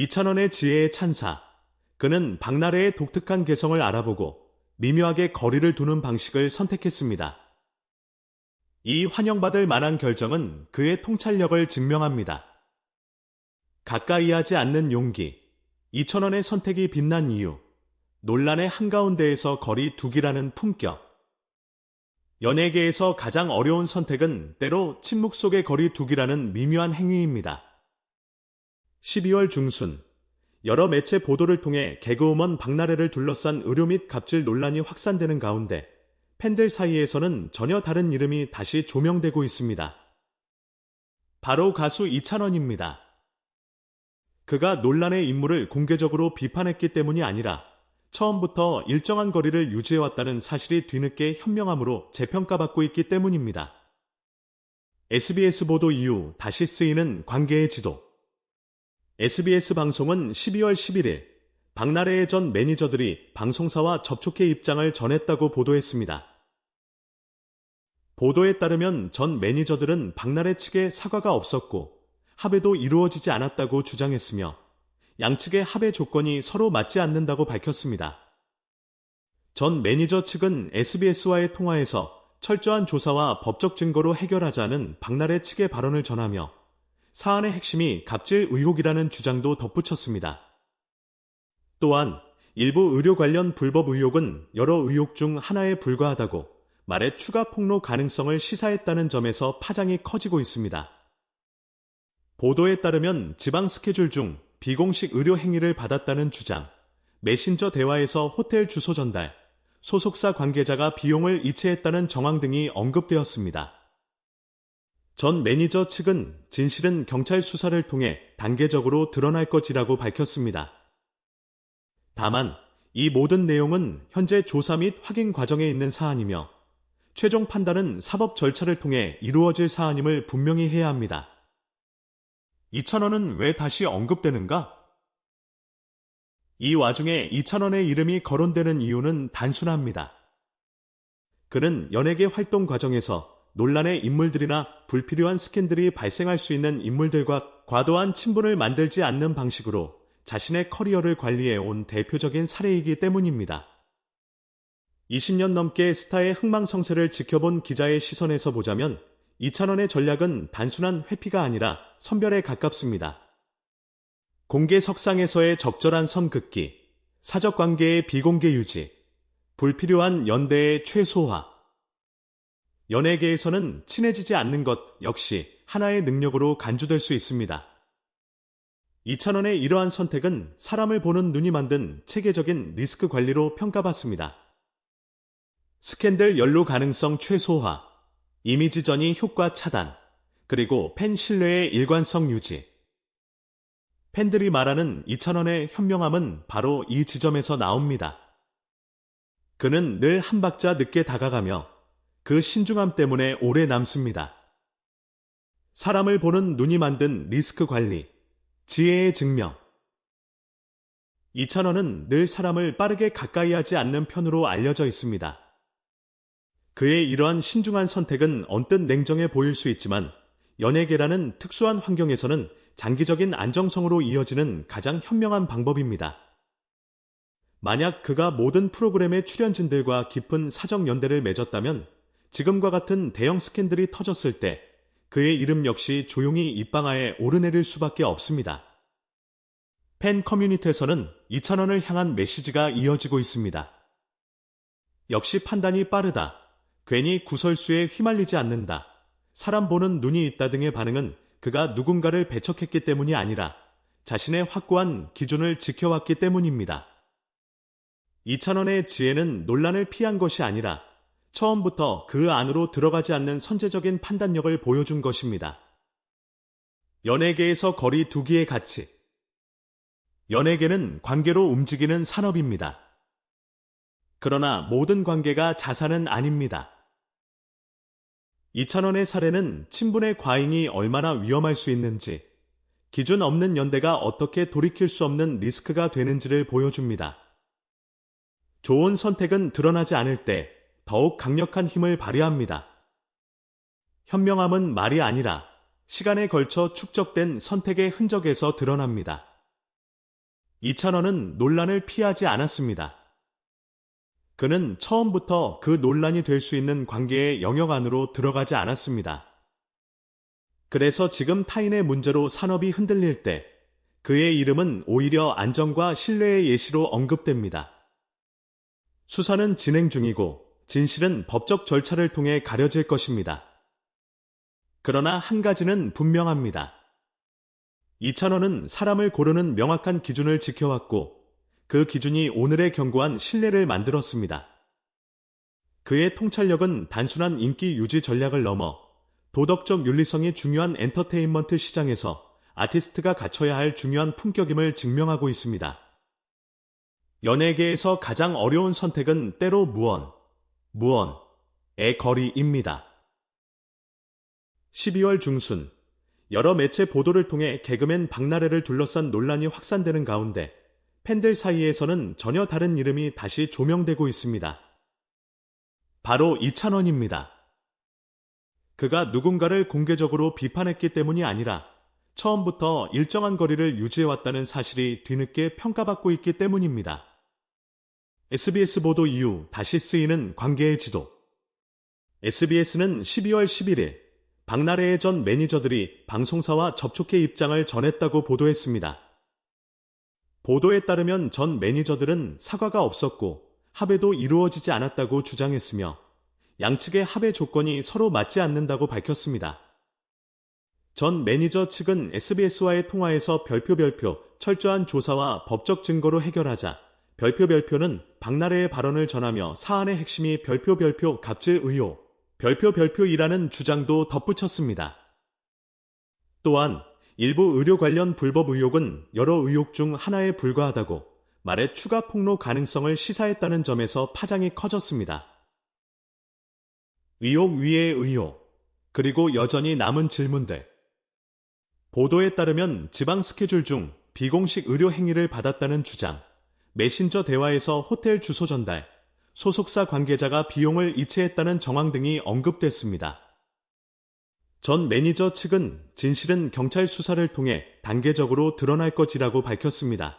이찬원의 지혜의 찬사. 그는 박나래의 독특한 개성을 알아보고 미묘하게 거리를 두는 방식을 선택했습니다. 이 환영받을 만한 결정은 그의 통찰력을 증명합니다. 가까이 하지 않는 용기. 이천원의 선택이 빛난 이유. 논란의 한가운데에서 거리 두기라는 품격. 연예계에서 가장 어려운 선택은 때로 침묵 속의 거리 두기라는 미묘한 행위입니다. 12월 중순, 여러 매체 보도를 통해 개그우먼 박나래를 둘러싼 의료 및 갑질 논란이 확산되는 가운데 팬들 사이에서는 전혀 다른 이름이 다시 조명되고 있습니다. 바로 가수 이찬원입니다. 그가 논란의 인물을 공개적으로 비판했기 때문이 아니라 처음부터 일정한 거리를 유지해왔다는 사실이 뒤늦게 현명함으로 재평가받고 있기 때문입니다. SBS 보도 이후 다시 쓰이는 관계의 지도. SBS 방송은 12월 11일 박나래의 전 매니저들이 방송사와 접촉해 입장을 전했다고 보도했습니다. 보도에 따르면 전 매니저들은 박나래 측에 사과가 없었고 합의도 이루어지지 않았다고 주장했으며 양측의 합의 조건이 서로 맞지 않는다고 밝혔습니다. 전 매니저 측은 SBS와의 통화에서 철저한 조사와 법적 증거로 해결하자는 박나래 측의 발언을 전하며 사안의 핵심이 갑질 의혹이라는 주장도 덧붙였습니다. 또한 일부 의료 관련 불법 의혹은 여러 의혹 중 하나에 불과하다고 말의 추가 폭로 가능성을 시사했다는 점에서 파장이 커지고 있습니다. 보도에 따르면 지방 스케줄 중 비공식 의료 행위를 받았다는 주장, 메신저 대화에서 호텔 주소 전달, 소속사 관계자가 비용을 이체했다는 정황 등이 언급되었습니다. 전 매니저 측은 진실은 경찰 수사를 통해 단계적으로 드러날 것이라고 밝혔습니다. 다만 이 모든 내용은 현재 조사 및 확인 과정에 있는 사안이며 최종 판단은 사법 절차를 통해 이루어질 사안임을 분명히 해야 합니다. 2천원은 왜 다시 언급되는가? 이 와중에 2천원의 이름이 거론되는 이유는 단순합니다. 그는 연예계 활동 과정에서 논란의 인물들이나 불필요한 스캔들이 발생할 수 있는 인물들과 과도한 친분을 만들지 않는 방식으로 자신의 커리어를 관리해 온 대표적인 사례이기 때문입니다. 20년 넘게 스타의 흥망성쇠를 지켜본 기자의 시선에서 보자면 이찬원의 전략은 단순한 회피가 아니라 선별에 가깝습니다. 공개 석상에서의 적절한 선긋기, 사적 관계의 비공개 유지, 불필요한 연대의 최소화. 연예계에서는 친해지지 않는 것 역시 하나의 능력으로 간주될 수 있습니다. 이찬원의 이러한 선택은 사람을 보는 눈이 만든 체계적인 리스크 관리로 평가받습니다. 스캔들 연루 가능성 최소화, 이미지 전이 효과 차단, 그리고 팬 신뢰의 일관성 유지. 팬들이 말하는 2천원의 현명함은 바로 이 지점에서 나옵니다. 그는 늘 한 박자 늦게 다가가며 그 신중함 때문에 오래 남습니다. 사람을 보는 눈이 만든 리스크 관리, 지혜의 증명. 2천원은 늘 사람을 빠르게 가까이 하지 않는 편으로 알려져 있습니다. 그의 이러한 신중한 선택은 언뜻 냉정해 보일 수 있지만 연예계라는 특수한 환경에서는 장기적인 안정성으로 이어지는 가장 현명한 방법입니다. 만약 그가 모든 프로그램의 출연진들과 깊은 사적 연대를 맺었다면 지금과 같은 대형 스캔들이 터졌을 때 그의 이름 역시 조용히 입방아에 오르내릴 수밖에 없습니다. 팬 커뮤니티에서는 2천원을 향한 메시지가 이어지고 있습니다. 역시 판단이 빠르다. 괜히 구설수에 휘말리지 않는다. 사람 보는 눈이 있다 등의 반응은 그가 누군가를 배척했기 때문이 아니라 자신의 확고한 기준을 지켜왔기 때문입니다. 이찬원의 지혜는 논란을 피한 것이 아니라 처음부터 그 안으로 들어가지 않는 선제적인 판단력을 보여준 것입니다. 연예계에서 거리 두기의 가치. 연예계는 관계로 움직이는 산업입니다. 그러나 모든 관계가 자산은 아닙니다. 이찬원의 사례는 친분의 과잉이 얼마나 위험할 수 있는지, 기준 없는 연대가 어떻게 돌이킬 수 없는 리스크가 되는지를 보여줍니다. 좋은 선택은 드러나지 않을 때 더욱 강력한 힘을 발휘합니다. 현명함은 말이 아니라 시간에 걸쳐 축적된 선택의 흔적에서 드러납니다. 이찬원은 논란을 피하지 않았습니다. 그는 처음부터 그 논란이 될 수 있는 관계의 영역 안으로 들어가지 않았습니다. 그래서 지금 타인의 문제로 산업이 흔들릴 때 그의 이름은 오히려 안정과 신뢰의 예시로 언급됩니다. 수사는 진행 중이고 진실은 법적 절차를 통해 가려질 것입니다. 그러나 한 가지는 분명합니다. 이찬원은 사람을 고르는 명확한 기준을 지켜왔고 그 기준이 오늘의 견고한 신뢰를 만들었습니다. 그의 통찰력은 단순한 인기 유지 전략을 넘어 도덕적 윤리성이 중요한 엔터테인먼트 시장에서 아티스트가 갖춰야 할 중요한 품격임을 증명하고 있습니다. 연예계에서 가장 어려운 선택은 때로 무언, 무언의 거리입니다. 12월 중순, 여러 매체 보도를 통해 개그맨 박나래를 둘러싼 논란이 확산되는 가운데 팬들 사이에서는 전혀 다른 이름이 다시 조명되고 있습니다. 바로 이찬원입니다. 그가 누군가를 공개적으로 비판했기 때문이 아니라 처음부터 일정한 거리를 유지해왔다는 사실이 뒤늦게 평가받고 있기 때문입니다. SBS 보도 이후 다시 쓰이는 관계의 지도. SBS는 12월 11일 박나래의 전 매니저들이 방송사와 접촉해 입장을 전했다고 보도했습니다. 보도에 따르면 전 매니저들은 사과가 없었고 합의도 이루어지지 않았다고 주장했으며 양측의 합의 조건이 서로 맞지 않는다고 밝혔습니다. 전 매니저 측은 SBS와의 통화에서 별표 별표 철저한 조사와 법적 증거로 해결하자 별표 별표는 박나래의 발언을 전하며 사안의 핵심이 별표 별표 갑질 의혹, 별표 별표이라는 주장도 덧붙였습니다. 또한 일부 의료 관련 불법 의혹은 여러 의혹 중 하나에 불과하다고 말의 추가 폭로 가능성을 시사했다는 점에서 파장이 커졌습니다. 의혹 위에 의혹, 그리고 여전히 남은 질문들. 보도에 따르면 지방 스케줄 중 비공식 의료 행위를 받았다는 주장, 메신저 대화에서 호텔 주소 전달, 소속사 관계자가 비용을 이체했다는 정황 등이 언급됐습니다. 전 매니저 측은 진실은 경찰 수사를 통해 단계적으로 드러날 것이라고 밝혔습니다.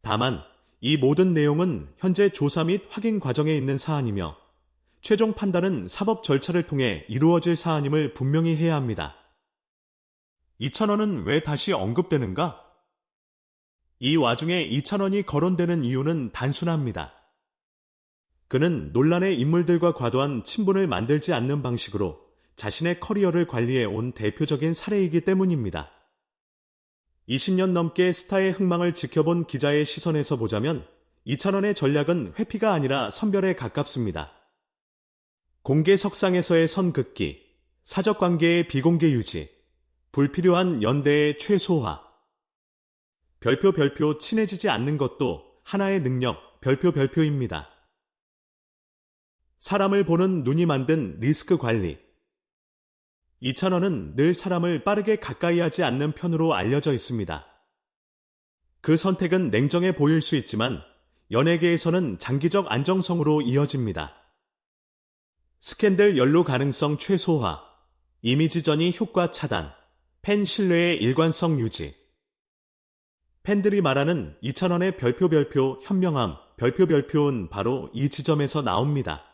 다만 이 모든 내용은 현재 조사 및 확인 과정에 있는 사안이며 최종 판단은 사법 절차를 통해 이루어질 사안임을 분명히 해야 합니다. 2천원은 왜 다시 언급되는가? 이 와중에 2천원이 거론되는 이유는 단순합니다. 그는 논란의 인물들과 과도한 친분을 만들지 않는 방식으로 자신의 커리어를 관리해 온 대표적인 사례이기 때문입니다. 20년 넘게 스타의 흥망을 지켜본 기자의 시선에서 보자면 이찬원의 전략은 회피가 아니라 선별에 가깝습니다. 공개 석상에서의 선긋기, 사적 관계의 비공개 유지, 불필요한 연대의 최소화, 별표 별표 친해지지 않는 것도 하나의 능력, 별표 별표입니다. 사람을 보는 눈이 만든 리스크 관리. 이찬원은 늘 사람을 빠르게 가까이 하지 않는 편으로 알려져 있습니다. 그 선택은 냉정해 보일 수 있지만 연예계에서는 장기적 안정성으로 이어집니다. 스캔들 연루 가능성 최소화, 이미지 전이 효과 차단, 팬 신뢰의 일관성 유지. 팬들이 말하는 이찬원의 별표 별표 현명함, 별표 별표는 바로 이 지점에서 나옵니다.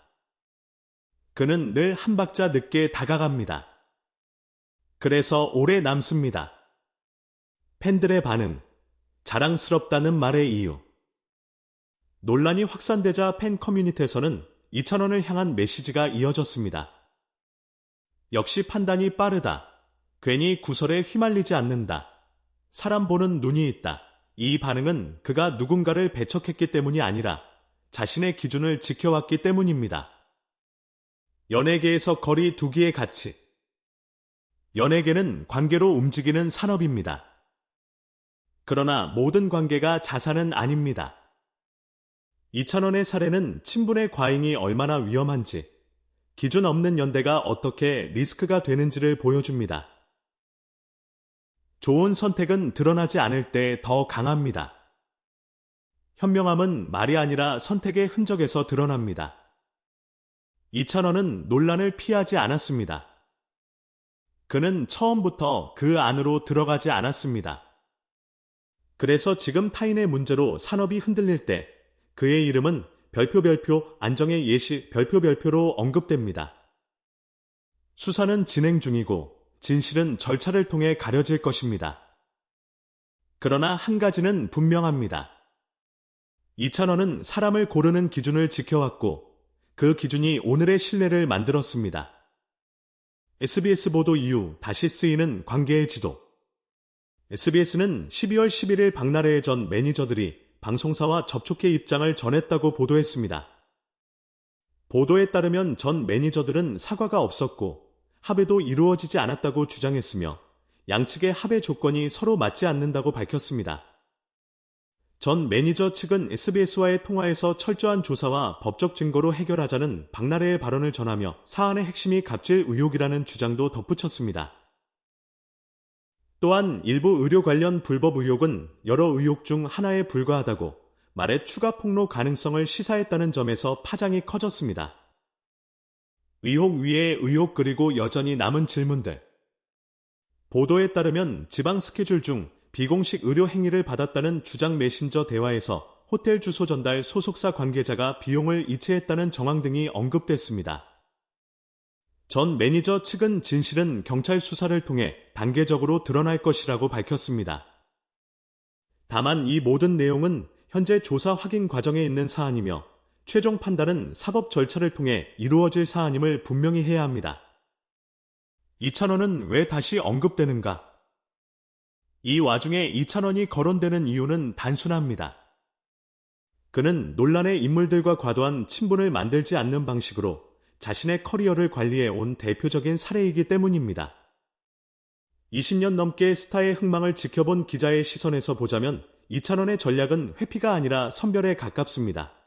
그는 늘 한 박자 늦게 다가갑니다. 그래서 오래 남습니다. 팬들의 반응, 자랑스럽다는 말의 이유. 논란이 확산되자 팬 커뮤니티에서는 이찬원을 향한 메시지가 이어졌습니다. 역시 판단이 빠르다. 괜히 구설에 휘말리지 않는다. 사람 보는 눈이 있다. 이 반응은 그가 누군가를 배척했기 때문이 아니라 자신의 기준을 지켜왔기 때문입니다. 연예계에서 거리 두기의 가치. 연예계는 관계로 움직이는 산업입니다. 그러나 모든 관계가 자산은 아닙니다. 이찬원의 사례는 친분의 과잉이 얼마나 위험한지, 기준 없는 연대가 어떻게 리스크가 되는지를 보여줍니다. 좋은 선택은 드러나지 않을 때 더 강합니다. 현명함은 말이 아니라 선택의 흔적에서 드러납니다. 이찬원은 논란을 피하지 않았습니다. 그는 처음부터 그 안으로 들어가지 않았습니다. 그래서 지금 타인의 문제로 산업이 흔들릴 때 그의 이름은 별표 별표 안정의 예시 별표 별표로 언급됩니다. 수사는 진행 중이고 진실은 절차를 통해 가려질 것입니다. 그러나 한 가지는 분명합니다. 이찬원은 사람을 고르는 기준을 지켜왔고 그 기준이 오늘의 신뢰를 만들었습니다. SBS 보도 이후 다시 쓰이는 관계의 지도. SBS는 12월 11일 박나래의 전 매니저들이 방송사와 접촉해 입장을 전했다고 보도했습니다. 보도에 따르면 전 매니저들은 사과가 없었고 합의도 이루어지지 않았다고 주장했으며 양측의 합의 조건이 서로 맞지 않는다고 밝혔습니다. 전 매니저 측은 SBS와의 통화에서 철저한 조사와 법적 증거로 해결하자는 박나래의 발언을 전하며 사안의 핵심이 갑질 의혹이라는 주장도 덧붙였습니다. 또한 일부 의료 관련 불법 의혹은 여러 의혹 중 하나에 불과하다고 말의 추가 폭로 가능성을 시사했다는 점에서 파장이 커졌습니다. 의혹 위에 의혹 그리고 여전히 남은 질문들. 보도에 따르면 지방 스케줄 중 비공식 의료 행위를 받았다는 주장 메신저 대화에서 호텔 주소 전달 소속사 관계자가 비용을 이체했다는 정황 등이 언급됐습니다. 전 매니저 측은 진실은 경찰 수사를 통해 단계적으로 드러날 것이라고 밝혔습니다. 다만 이 모든 내용은 현재 조사 확인 과정에 있는 사안이며 최종 판단은 사법 절차를 통해 이루어질 사안임을 분명히 해야 합니다. 이찬원은 왜 다시 언급되는가? 이 와중에 이찬원이 거론되는 이유는 단순합니다. 그는 논란의 인물들과 과도한 친분을 만들지 않는 방식으로 자신의 커리어를 관리해 온 대표적인 사례이기 때문입니다. 20년 넘게 스타의 흥망을 지켜본 기자의 시선에서 보자면 이찬원의 전략은 회피가 아니라 선별에 가깝습니다.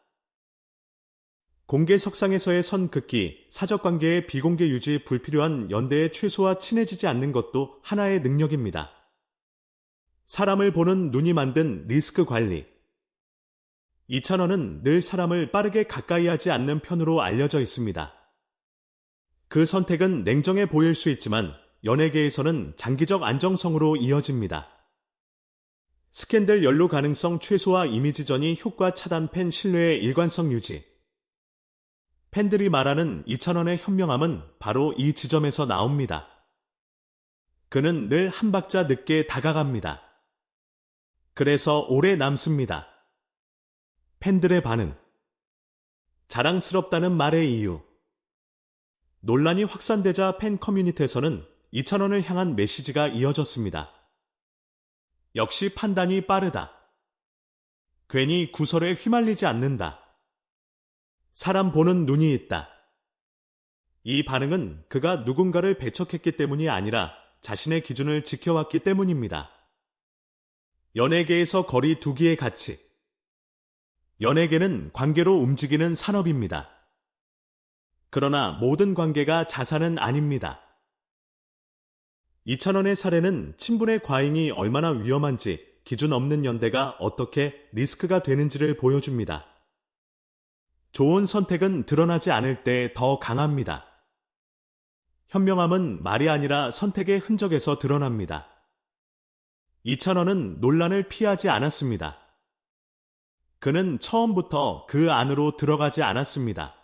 공개 석상에서의 선 긋기, 사적 관계의 비공개 유지 불필요한 연대의 최소화 친해지지 않는 것도 하나의 능력입니다. 사람을 보는 눈이 만든 리스크 관리. 이찬원은 늘 사람을 빠르게 가까이 하지 않는 편으로 알려져 있습니다. 그 선택은 냉정해 보일 수 있지만 연예계에서는 장기적 안정성으로 이어집니다. 스캔들 연루 가능성 최소화 이미지전이 효과 차단 팬 신뢰의 일관성 유지. 팬들이 말하는 이찬원의 현명함은 바로 이 지점에서 나옵니다. 그는 늘 한 박자 늦게 다가갑니다. 그래서 오래 남습니다. 팬들의 반응. 자랑스럽다는 말의 이유. 논란이 확산되자 팬 커뮤니티에서는 이찬원을 향한 메시지가 이어졌습니다. 역시 판단이 빠르다. 괜히 구설에 휘말리지 않는다. 사람 보는 눈이 있다. 이 반응은 그가 누군가를 배척했기 때문이 아니라 자신의 기준을 지켜왔기 때문입니다. 연예계에서 거리 두기의 가치. 연예계는 관계로 움직이는 산업입니다. 그러나 모든 관계가 자산은 아닙니다. 이찬원의 사례는 친분의 과잉이 얼마나 위험한지 기준 없는 연대가 어떻게 리스크가 되는지를 보여줍니다. 좋은 선택은 드러나지 않을 때 더 강합니다. 현명함은 말이 아니라 선택의 흔적에서 드러납니다. 이찬원은 논란을 피하지 않았습니다. 그는 처음부터 그 안으로 들어가지 않았습니다.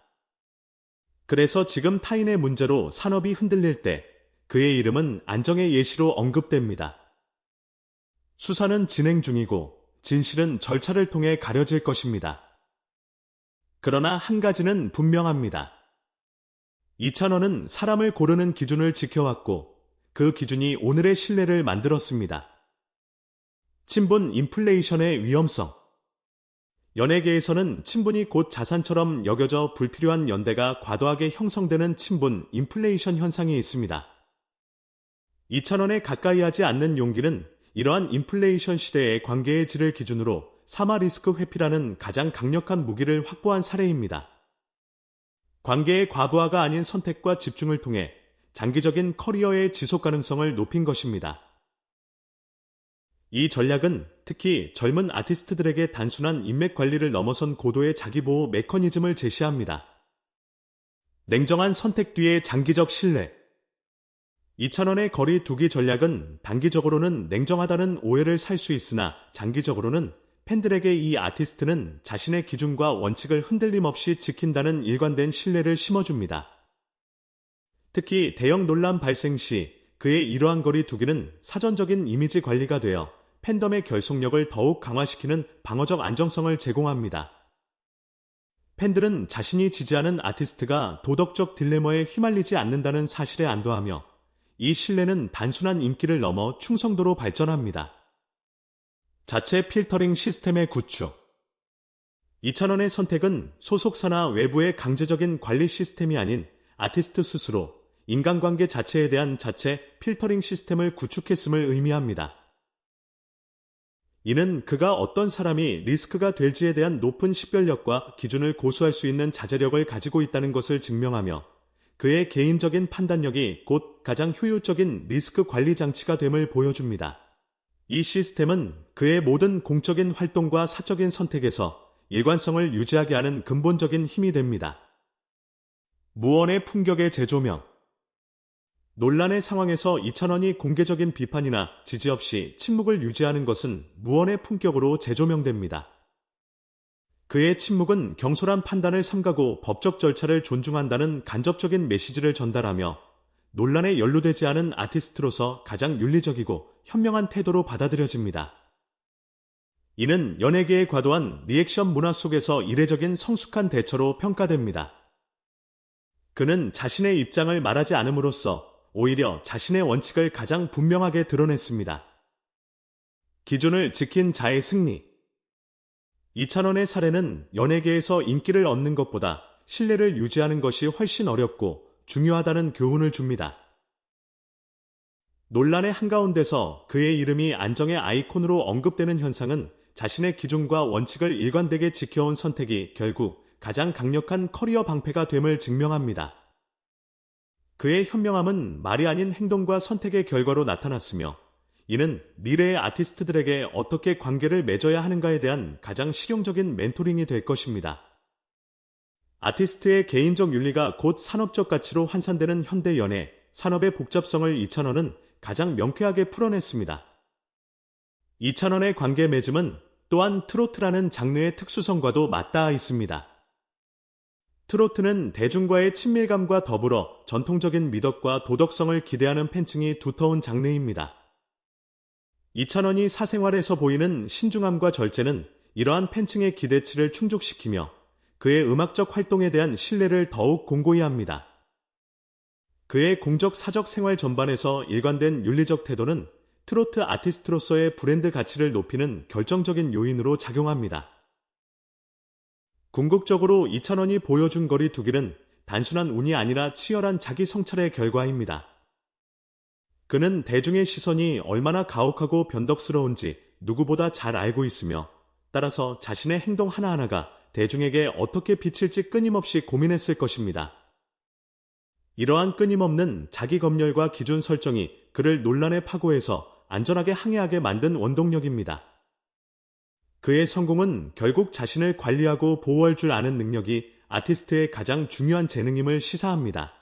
그래서 지금 타인의 문제로 산업이 흔들릴 때 그의 이름은 안정의 예시로 언급됩니다. 수사는 진행 중이고 진실은 절차를 통해 가려질 것입니다. 그러나 한 가지는 분명합니다. 이찬원은 사람을 고르는 기준을 지켜왔고 그 기준이 오늘의 신뢰를 만들었습니다. 친분 인플레이션의 위험성 연예계에서는 친분이 곧 자산처럼 여겨져 불필요한 연대가 과도하게 형성되는 친분 인플레이션 현상이 있습니다. 2천원에 가까이 하지 않는 용기는 이러한 인플레이션 시대의 관계의 질을 기준으로 사마 리스크 회피라는 가장 강력한 무기를 확보한 사례입니다. 관계의 과부하가 아닌 선택과 집중을 통해 장기적인 커리어의 지속 가능성을 높인 것입니다. 이 전략은 특히 젊은 아티스트들에게 단순한 인맥 관리를 넘어선 고도의 자기보호 메커니즘을 제시합니다. 냉정한 선택 뒤에 장기적 신뢰. 2,000원의 거리 두기 전략은 단기적으로는 냉정하다는 오해를 살 수 있으나 장기적으로는 팬들에게 이 아티스트는 자신의 기준과 원칙을 흔들림 없이 지킨다는 일관된 신뢰를 심어줍니다. 특히 대형 논란 발생 시 그의 이러한 거리 두기는 사전적인 이미지 관리가 되어 팬덤의 결속력을 더욱 강화시키는 방어적 안정성을 제공합니다. 팬들은 자신이 지지하는 아티스트가 도덕적 딜레머에 휘말리지 않는다는 사실에 안도하며 이 신뢰는 단순한 인기를 넘어 충성도로 발전합니다. 자체 필터링 시스템의 구축 2,000원의 선택은 소속사나 외부의 강제적인 관리 시스템이 아닌 아티스트 스스로 인간관계 자체에 대한 자체 필터링 시스템을 구축했음을 의미합니다. 이는 그가 어떤 사람이 리스크가 될지에 대한 높은 식별력과 기준을 고수할 수 있는 자제력을 가지고 있다는 것을 증명하며 그의 개인적인 판단력이 곧 가장 효율적인 리스크 관리 장치가 됨을 보여줍니다. 이 시스템은 그의 모든 공적인 활동과 사적인 선택에서 일관성을 유지하게 하는 근본적인 힘이 됩니다. 무언의 풍격의 재조명 논란의 상황에서 2천원이 공개적인 비판이나 지지 없이 침묵을 유지하는 것은 무언의 품격으로 재조명됩니다. 그의 침묵은 경솔한 판단을 삼가고 법적 절차를 존중한다는 간접적인 메시지를 전달하며 논란에 연루되지 않은 아티스트로서 가장 윤리적이고 현명한 태도로 받아들여집니다. 이는 연예계의 과도한 리액션 문화 속에서 이례적인 성숙한 대처로 평가됩니다. 그는 자신의 입장을 말하지 않음으로써 오히려 자신의 원칙을 가장 분명하게 드러냈습니다. 기준을 지킨 자의 승리. 이찬원의 사례는 연예계에서 인기를 얻는 것보다 신뢰를 유지하는 것이 훨씬 어렵고 중요하다는 교훈을 줍니다. 논란의 한가운데서 그의 이름이 안정의 아이콘으로 언급되는 현상은 자신의 기준과 원칙을 일관되게 지켜온 선택이 결국 가장 강력한 커리어 방패가 됨을 증명합니다. 그의 현명함은 말이 아닌 행동과 선택의 결과로 나타났으며 이는 미래의 아티스트들에게 어떻게 관계를 맺어야 하는가에 대한 가장 실용적인 멘토링이 될 것입니다. 아티스트의 개인적 윤리가 곧 산업적 가치로 환산되는 현대 연애, 산업의 복잡성을 이찬원은 가장 명쾌하게 풀어냈습니다. 이찬원의 관계 맺음은 또한 트로트라는 장르의 특수성과도 맞닿아 있습니다. 트로트는 대중과의 친밀감과 더불어 전통적인 미덕과 도덕성을 기대하는 팬층이 두터운 장르입니다. 이찬원이 사생활에서 보이는 신중함과 절제는 이러한 팬층의 기대치를 충족시키며 그의 음악적 활동에 대한 신뢰를 더욱 공고히 합니다. 그의 공적 사적 생활 전반에서 일관된 윤리적 태도는 트로트 아티스트로서의 브랜드 가치를 높이는 결정적인 요인으로 작용합니다. 궁극적으로 이찬원이 보여준 거리 두기는 단순한 운이 아니라 치열한 자기 성찰의 결과입니다. 그는 대중의 시선이 얼마나 가혹하고 변덕스러운지 누구보다 잘 알고 있으며 따라서 자신의 행동 하나하나가 대중에게 어떻게 비칠지 끊임없이 고민했을 것입니다. 이러한 끊임없는 자기 검열과 기준 설정이 그를 논란의 파고에서 안전하게 항해하게 만든 원동력입니다. 그의 성공은 결국 자신을 관리하고 보호할 줄 아는 능력이 아티스트의 가장 중요한 재능임을 시사합니다.